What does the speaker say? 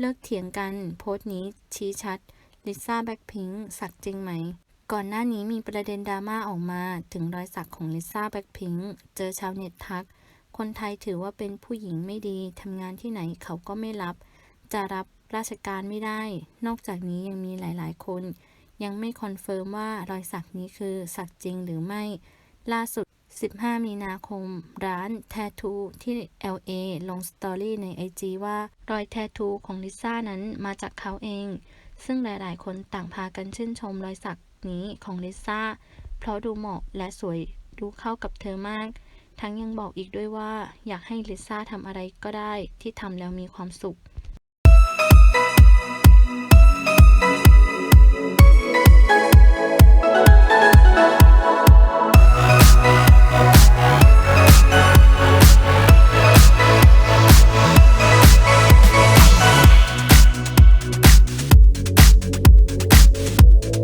เลิกเถียงกัน โพสต์นี้ชี้ชัด ลิซ่าแบ็คพิงสักจริงไหม ก่อนหน้านี้มีประเด็นดราม่าออกมา ถึงรอยสักของลิซ่าแบ็คพิงเจอชาวเน็ตทัก คนไทยถือว่าเป็นผู้หญิงไม่ดี ทำงานที่ไหนเขาก็ไม่รับ จะรับราชการไม่ได้ นอกจากนี้ยังมีหลายๆ คน ยังไม่คอนเฟิร์มว่ารอยสักนี้คือสักจริงหรือไม่ ล่าสุด 15 มีนาคม ร้านแททูที่ LA ลงสตอรี่ใน IG ว่ารอยแททูของลิซ่านั้นมาจากเขาเอง ซึ่งหลายๆ คนต่างพากันชื่นชมรอยสักนี้ของลิซ่า เพราะดูเหมาะและสวยดูเข้ากับเธอมาก ทั้งยังบอกอีกด้วยว่า อยากให้ลิซ่าทำอะไรก็ได้ที่ทำแล้วมีความสุข